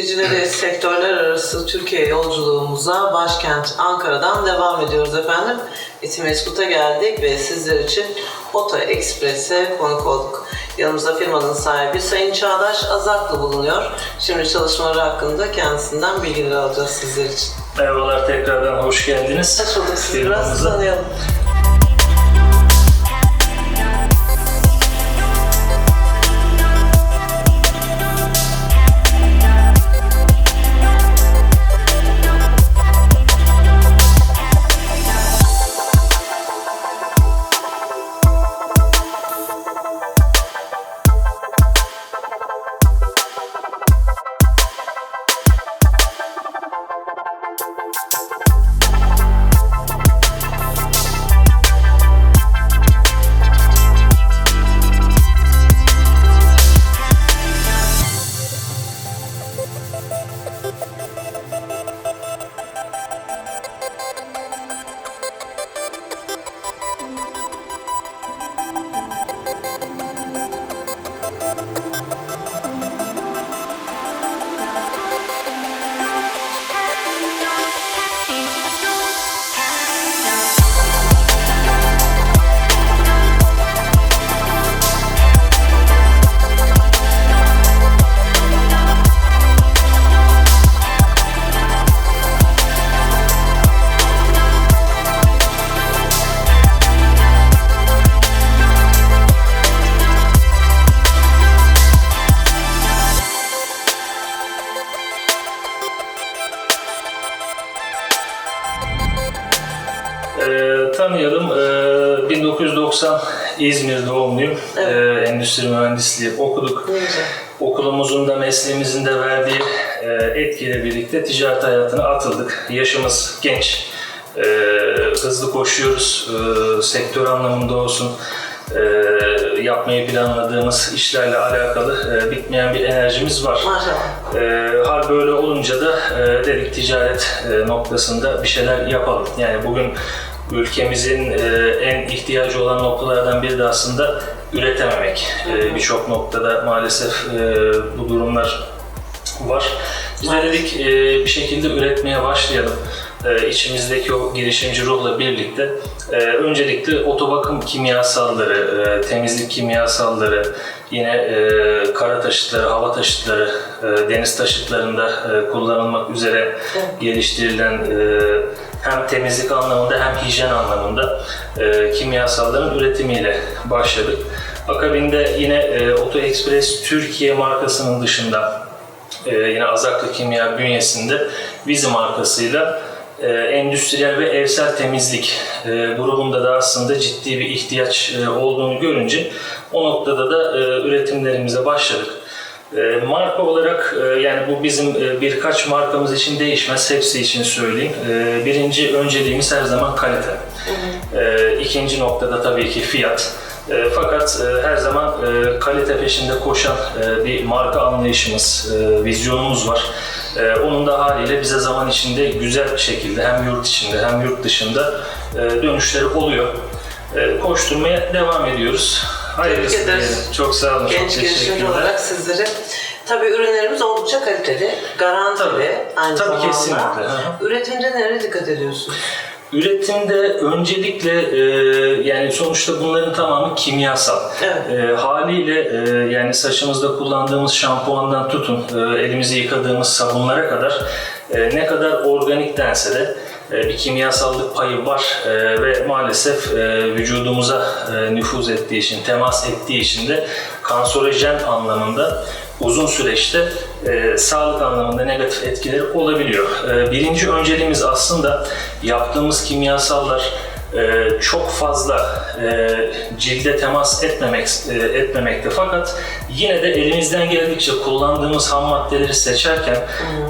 izleyicileri sektörler arası Türkiye yolculuğumuza başkent Ankara'dan devam ediyoruz efendim. İtimeskut'a geldik ve sizler için Oto Express'e konuk olduk. Yanımızda firmanın sahibi Sayın Çağdaş Azaklı bulunuyor. Şimdi çalışmaları hakkında kendisinden bilgiler alacağız sizler için. Merhabalar tekrardan hoş geldiniz. Hoş bulduk. Sizi biraz tanıyalım. Ee, tanıyalım. Ee, 1990 İzmir doğumluyum. Evet. Ee, endüstri mühendisliği okuduk. Güzel. Okulumuzun da mesleğimizin de verdiği e, etkiyle birlikte ticaret hayatına atıldık. Yaşımız genç. Ee, hızlı koşuyoruz. Ee, sektör anlamında olsun. e, yapmayı planladığımız işlerle alakalı e, bitmeyen bir enerjimiz var. Maşallah. E, hal böyle olunca da e, dedik ticaret e, noktasında bir şeyler yapalım. Yani bugün ülkemizin e, en ihtiyacı olan noktalardan biri de aslında üretememek. E, Birçok noktada maalesef e, bu durumlar var. Biz de dedik bir şekilde üretmeye başlayalım. İçimizdeki o girişimci ruhla birlikte öncelikle otobakım kimyasalları, temizlik kimyasalları, yine kara taşıtları, hava taşıtları, deniz taşıtlarında kullanılmak üzere geliştirilen hem temizlik anlamında hem hijyen anlamında e, kimyasalların üretimiyle başladık. Akabinde yine e, Auto Express Türkiye markasının dışında e, yine Azaklı Kimya bünyesinde Vizi markasıyla e, endüstriyel ve evsel temizlik e, grubunda da aslında ciddi bir ihtiyaç e, olduğunu görünce o noktada da e, üretimlerimize başladık. E, marka olarak e, yani bu bizim e, birkaç markamız için değişmez, hepsi için söyleyeyim. E, birinci önceliğimiz her zaman kalite. E, ikinci noktada tabii ki fiyat. E, fakat e, her zaman e, kalite peşinde koşan e, bir marka anlayışımız, e, vizyonumuz var. E, onun da haliyle bize zaman içinde güzel şekilde hem yurt içinde hem yurt dışında e, dönüşleri oluyor. E, koşturmaya devam ediyoruz. Hayırlısı Tebrik ederiz. diyelim. Çok sağ olun. Genç çok girişimci teşekkürler. olarak sizlere. Tabii ürünlerimiz oldukça kaliteli, garantili Tabii. aynı Tabii, zamanda. kesinlikle. Hı hı. Üretimde nereye dikkat ediyorsunuz? Üretimde öncelikle e, yani sonuçta bunların tamamı kimyasal. Evet. E, haliyle e, yani saçımızda kullandığımız şampuandan tutun e, elimizi yıkadığımız sabunlara kadar e, ne kadar organik dense de bir kimyasallık payı var E, ve maalesef e, vücudumuza e, nüfuz ettiği için, temas ettiği için de kanserojen anlamında uzun süreçte e, sağlık anlamında negatif etkileri olabiliyor. E, birinci önceliğimiz aslında yaptığımız kimyasallar e, çok fazla e, cilde temas etmemek e, etmemekte fakat yine de elimizden geldikçe kullandığımız ham maddeleri seçerken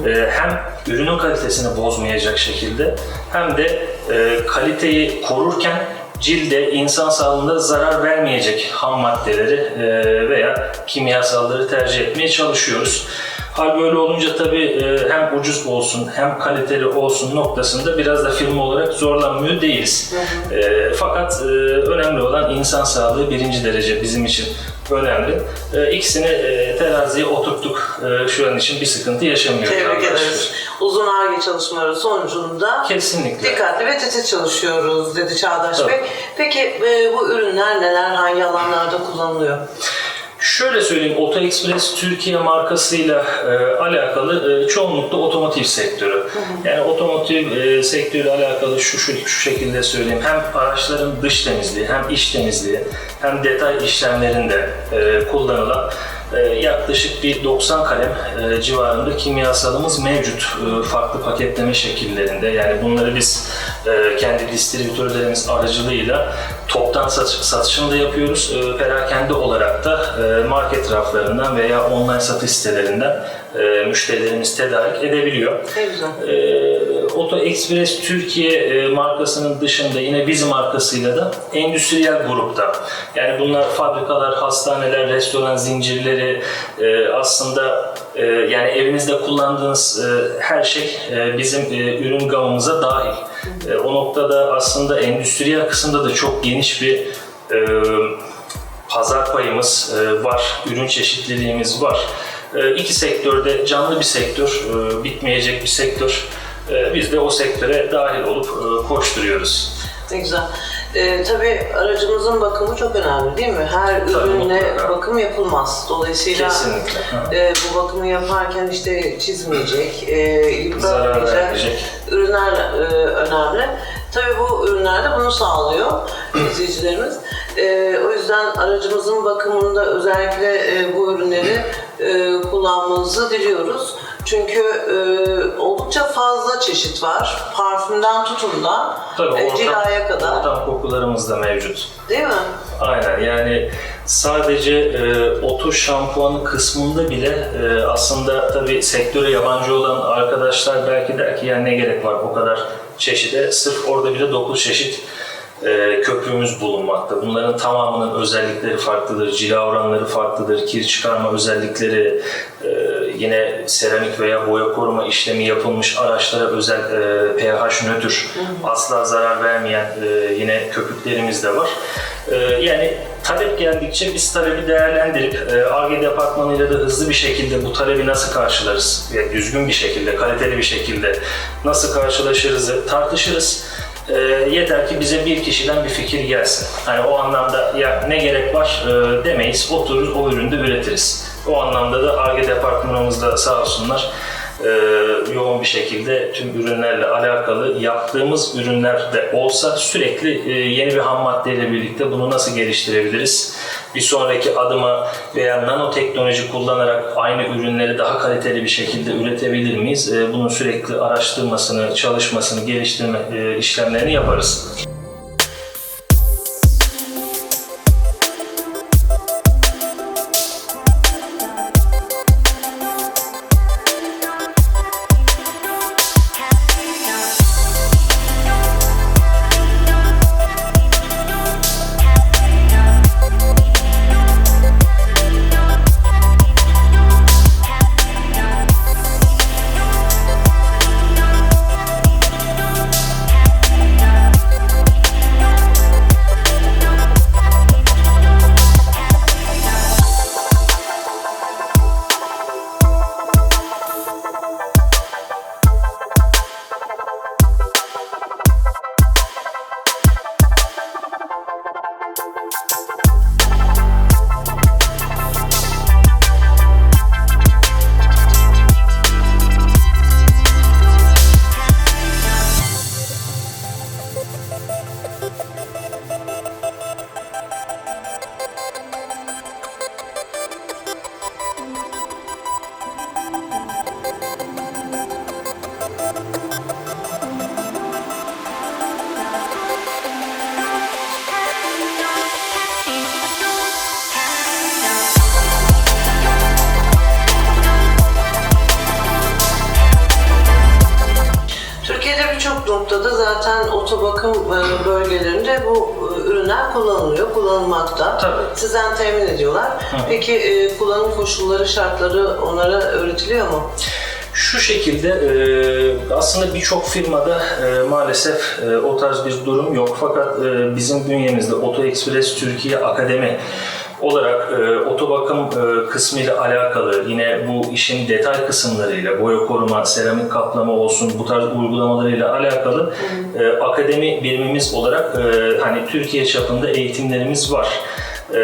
e, hem ürünün kalitesini bozmayacak şekilde hem de e, kaliteyi korurken cilde, insan sağlığında zarar vermeyecek ham maddeleri e, veya kimyasalları tercih etmeye çalışıyoruz. Hal böyle olunca tabii e, hem ucuz olsun hem kaliteli olsun noktasında biraz da firma olarak zorlanmıyor değiliz. E, fakat e, önemli olan insan sağlığı birinci derece bizim için. önemli. E, ikisini e, teraziye oturttuk. E, şu an için bir sıkıntı yaşamıyoruz. Tebrik ederiz. Uzun arge çalışmaları sonucunda Kesinlikle. dikkatli ve titiz çalışıyoruz dedi Çağdaş Tabii. Bey. Peki e, bu ürünler neler, hangi alanlarda kullanılıyor? Şöyle söyleyeyim, Oto Express Türkiye markasıyla e, alakalı e, çoğunlukla otomotiv sektörü. Yani otomotiv e, sektörüyle alakalı şu, şu şu şekilde söyleyeyim. Hem araçların dış temizliği, hem iç temizliği, hem detay işlemlerinde e, kullanılan e, yaklaşık bir 90 kalem e, civarında kimyasalımız mevcut e, farklı paketleme şekillerinde. Yani bunları biz e, kendi distribütörlerimiz aracılığıyla toptan satış, satışını da yapıyoruz. E, perakende olarak da e, market raflarından veya online satış sitelerinden e, müşterilerimiz tedarik edebiliyor. Ne güzel. E, Oto Express Türkiye e, markasının dışında yine biz markasıyla da endüstriyel grupta. Yani bunlar fabrikalar, hastaneler, restoran zincirleri e, aslında e, yani evinizde kullandığınız e, her şey e, bizim e, ürün gamımıza dahil. E, o noktada aslında endüstriyel kısımda da çok geniş bir pazar payımız var, ürün çeşitliliğimiz var. E, iki sektörde canlı bir sektör, bitmeyecek bir sektör. Biz de o sektöre dahil olup e, koşturuyoruz. Ne güzel. Ee, tabii aracımızın bakımı çok önemli değil mi? Her Tabii, ürünle mutlaka. bakım yapılmaz. Dolayısıyla Kesinlikle. E, bu bakımı yaparken işte çizmeyecek, e, yıpratmayacak ürünler e, önemli. Tabii bu ürünler de bunu sağlıyor izleyicilerimiz. E, o yüzden aracımızın bakımında özellikle e, bu ürünleri e, kullanmanızı diliyoruz. Çünkü e, oldukça fazla çeşit var. Parfümden tutun da Tabii e, ortam, cilaya kadar. ortam kokularımız da mevcut. Değil mi? Aynen yani sadece e, oto şampuanı kısmında bile e, aslında tabii sektöre yabancı olan arkadaşlar belki der ki yani ne gerek var o kadar çeşide. Sırf orada bile 9 çeşit e, köpüğümüz bulunmakta. Bunların tamamının özellikleri farklıdır, cila oranları farklıdır, kir çıkarma özellikleri, e, yine seramik veya boya koruma işlemi yapılmış araçlara özel e, pH nötr, asla zarar vermeyen e, yine köpüklerimiz de var. E, yani talep geldikçe biz talebi değerlendirip e, ARGE departmanıyla da hızlı bir şekilde bu talebi nasıl karşılarız, yani düzgün bir şekilde, kaliteli bir şekilde nasıl karşılaşırızı tartışırız. E, yeter ki bize bir kişiden bir fikir gelsin. Hani o anlamda ya ne gerek var e, demeyiz, otururuz o üründe üretiriz. O anlamda da ARGE departmanımız da sağ olsunlar e, yoğun bir şekilde tüm ürünlerle alakalı yaptığımız ürünler de olsa sürekli e, yeni bir ham maddeyle birlikte bunu nasıl geliştirebiliriz? Bir sonraki adıma veya nanoteknoloji kullanarak aynı ürünleri daha kaliteli bir şekilde üretebilir miyiz? E, bunun sürekli araştırmasını, çalışmasını, geliştirme işlemlerini yaparız. Otobakım e, bölgelerinde bu e, ürünler kullanılıyor, kullanılmakta. Tabii. Sizden temin ediyorlar. Peki e, kullanım koşulları, şartları onlara öğretiliyor mu? Şu şekilde aslında birçok firmada maalesef o tarz bir durum yok. Fakat bizim bünyemizde Oto Express Türkiye Akademi olarak e, otobakım e, kısmı alakalı yine bu işin detay kısımlarıyla boya koruma, seramik kaplama olsun bu tarz uygulamalarıyla alakalı e, akademi birimimiz olarak e, hani Türkiye çapında eğitimlerimiz var. E,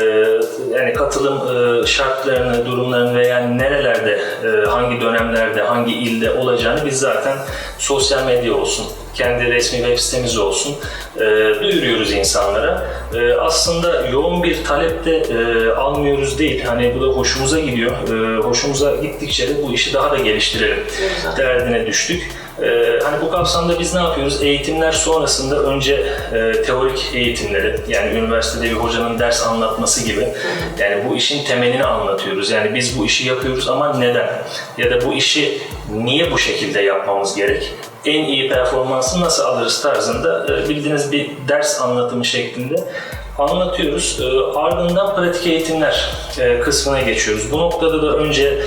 yani katılım e, şartlarını, durumlarını veya nerelerde, e, hangi dönemlerde, hangi ilde olacağını biz zaten sosyal medya olsun, kendi resmi web sitemiz olsun e, duyuruyoruz insanlara. E, aslında yoğun bir talep de e, almıyoruz değil. Hani bu da hoşumuza gidiyor. E, hoşumuza gittikçe de bu işi daha da geliştirelim Güzel. derdine düştük. Ee, hani bu kapsamda biz ne yapıyoruz? Eğitimler sonrasında önce e, teorik eğitimleri, yani üniversitede bir hocanın ders anlatması gibi, yani bu işin temelini anlatıyoruz. Yani biz bu işi yapıyoruz ama neden? Ya da bu işi niye bu şekilde yapmamız gerek? En iyi performansı nasıl alırız tarzında e, bildiğiniz bir ders anlatımı şeklinde anlatıyoruz. E, ardından pratik eğitimler e, kısmına geçiyoruz. Bu noktada da önce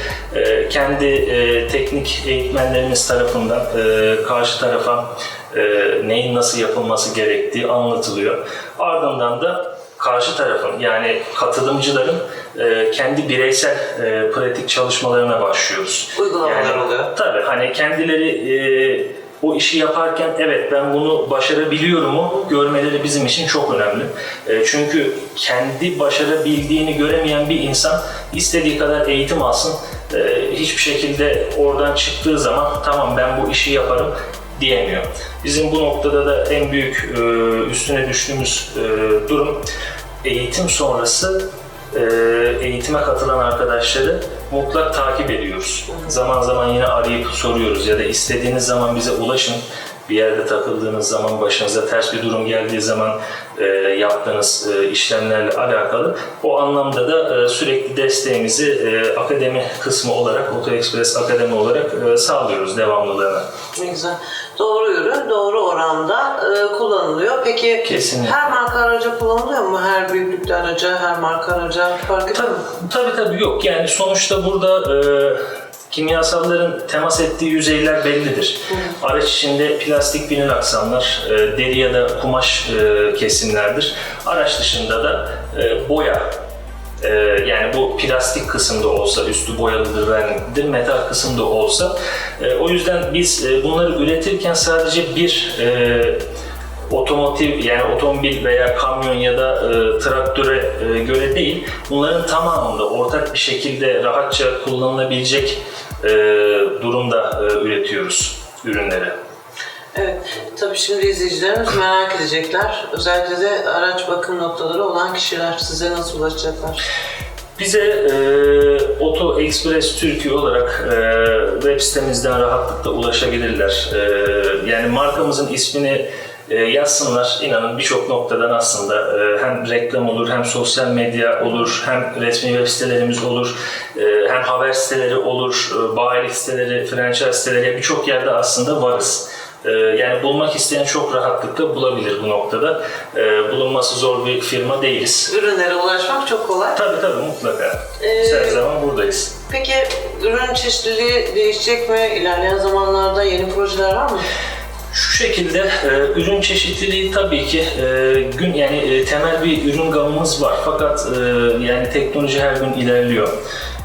kendi teknik eğitmenlerimiz tarafından karşı tarafa neyin nasıl yapılması gerektiği anlatılıyor. Ardından da karşı tarafın yani katılımcıların e, kendi bireysel e, pratik çalışmalarına başlıyoruz. Uygulamalar oluyor. Tabii hani kendileri e, o işi yaparken evet ben bunu başarabiliyorum mu görmeleri bizim için çok önemli. E, çünkü kendi başarabildiğini göremeyen bir insan istediği kadar eğitim alsın e, hiçbir şekilde oradan çıktığı zaman tamam ben bu işi yaparım diyemiyor. Bizim bu noktada da en büyük e, üstüne düştüğümüz durum eğitim sonrası eğitime katılan arkadaşları mutlak takip ediyoruz. Zaman zaman yine arayıp soruyoruz ya da istediğiniz zaman bize ulaşın. Bir yerde takıldığınız zaman, başınıza ters bir durum geldiği zaman e, yaptığınız e, işlemlerle alakalı. O anlamda da e, sürekli desteğimizi e, akademi kısmı olarak, Auto Express Akademi olarak e, sağlıyoruz devamlılığına. Ne güzel. Doğru ürün, doğru oranda e, kullanılıyor. Peki Kesinlikle. her marka araca kullanılıyor mu? Her büyüklükte araca, her marka araca fark ediyor mu? Tabii tabii yok yani sonuçta burada e, kimyasalların temas ettiği yüzeyler bellidir. Araç içinde plastik vinil aksamlar, e, deri ya da kumaş e, kesimlerdir. Araç dışında da e, boya yani bu plastik kısımda olsa, üstü boyalıdır, verniklidir, metal kısımda olsa. O yüzden biz bunları üretirken sadece bir otomotiv yani otomobil veya kamyon ya da e, traktöre e, göre değil bunların tamamında ortak bir şekilde rahatça kullanılabilecek e, durumda e, üretiyoruz ürünleri. Evet, tabii şimdi izleyicilerimiz merak edecekler. Özellikle de araç bakım noktaları olan kişiler size nasıl ulaşacaklar? Bize e, Auto Express Türkiye olarak e, web sitemizden rahatlıkla ulaşabilirler. E, yani markamızın ismini e, yazsınlar. İnanın birçok noktadan aslında e, hem reklam olur, hem sosyal medya olur, hem resmi web sitelerimiz olur, e, hem haber siteleri olur, e, bayilik siteleri, franchise siteleri birçok yerde aslında varız. E, yani bulmak isteyen çok rahatlıkla bulabilir bu noktada. E, bulunması zor bir firma değiliz. Ürünlere ulaşmak çok kolay. Tabii tabii mutlaka. Ee, her zaman buradayız. Peki ürün çeşitliliği değişecek mi? İlerleyen zamanlarda yeni projeler var mı? Şu şekilde e, ürün çeşitliliği tabii ki e, gün yani e, temel bir ürün gamımız var fakat e, yani teknoloji her gün ilerliyor.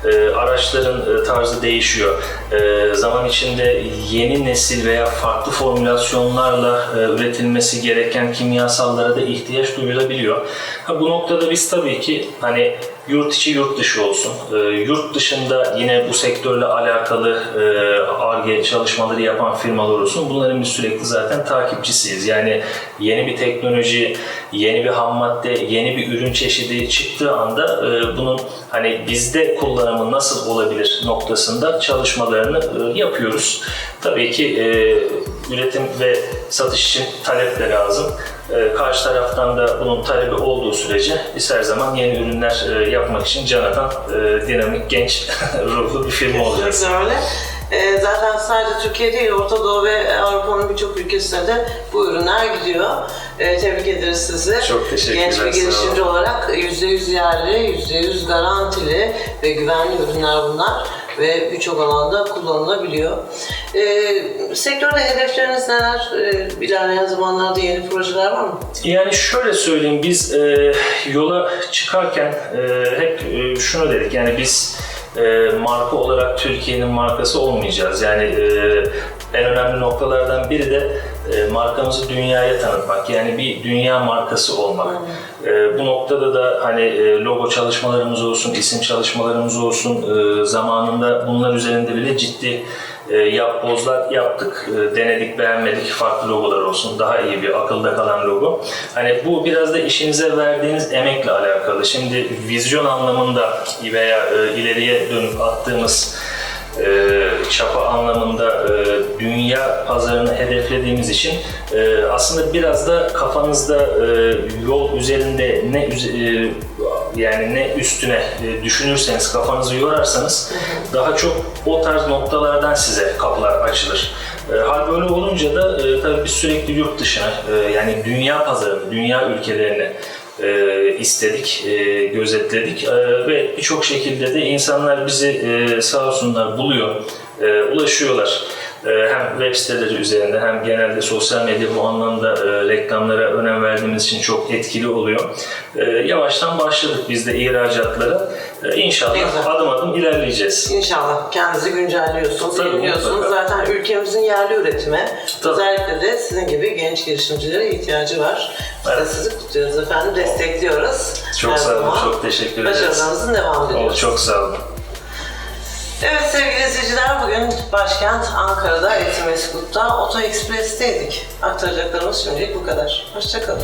E, araçların e, tarzı değişiyor. E, zaman içinde yeni nesil veya farklı formülasyonlarla e, üretilmesi gereken kimyasallara da ihtiyaç duyulabiliyor. Ha, bu noktada biz tabii ki hani yurt içi yurt dışı olsun. E, yurt dışında yine bu sektörle alakalı ARGE çalışmaları yapan firmalar olsun. Bunların biz sürekli zaten takipçisiyiz. Yani yeni bir teknoloji, yeni bir ham madde, yeni bir ürün çeşidi çıktığı anda e, bunun hani bizde kullanımı nasıl olabilir noktasında çalışmalarını e, yapıyoruz. Tabii ki e, üretim ve satış için talep de lazım. E, Karşı taraftan da bunun talebi olduğu sürece biz her zaman yeni ürünler e, yapmak için can atan e, dinamik, genç ruhlu bir firma olacağız. Kesinlikle öyle. Ee, zaten sadece Türkiye değil, Orta Doğu ve Avrupa'nın birçok ülkesine de bu ürünler gidiyor. Ee, tebrik ederiz sizi. Çok teşekkürler, Genç bir girişimci olarak %100 yerli, %100 garantili ve güvenli ürünler bunlar. Ve birçok alanda kullanılabiliyor. Ee, sektörde hedefleriniz neler? Ee, ilerleyen zamanlarda yeni projeler var mı? Yani şöyle söyleyeyim, biz e, yola çıkarken e, hep e, şunu dedik, yani biz e, marka olarak Türkiye'nin markası olmayacağız. Yani e, en önemli noktalardan biri de e, markamızı dünyaya tanıtmak, yani bir dünya markası olmak. E, bu noktada da hani e, logo çalışmalarımız olsun, isim çalışmalarımız olsun, e, zamanında bunlar üzerinde bile ciddi e, yapbozlar yaptık, e, denedik, beğenmedik, farklı logolar olsun, daha iyi bir akılda kalan logo. Hani bu biraz da işinize verdiğiniz emekle alakalı. Şimdi vizyon anlamında veya e, ileriye dönüp attığımız çapa anlamında e, dünya pazarını hedeflediğimiz için e, aslında biraz da kafanızda e, yol üzerinde ne e, yani ne üstüne e, düşünürseniz kafanızı yorarsanız daha çok o tarz noktalardan size kapılar açılır. E, hal böyle olunca da e, tabii biz sürekli yurt dışına yani dünya pazarını, dünya ülkelerini e, istedik, e, gözetledik E, ve birçok şekilde de insanlar bizi e, sağ olsunlar buluyor, e, ulaşıyorlar. E, hem web siteleri üzerinde hem genelde sosyal medya bu anlamda e, reklamlara önem verdiğimiz için çok etkili oluyor. E, yavaştan başladık biz de ihracatlara. E, inşallah güzel. adım adım ilerleyeceğiz. İnşallah kendinizi güncelliyorsunuz, Tabii, yeniliyorsunuz. mutlaka. Zaten ülkemizin yerli üretime, Tabii. özellikle de sizin gibi genç girişimcilere ihtiyacı var. Biz de Evet. sizi kutluyoruz efendim, destekliyoruz. Çok Her sağ olun, zaman. çok teşekkür ederiz. Başarılarınızın devam O, ediyoruz. çok sağ olun. Evet sevgili izleyiciler bugün başkent Ankara'da Etimeskut'ta Oto Ekspres'teydik. Aktaracaklarımız şimdilik bu kadar. Hoşçakalın.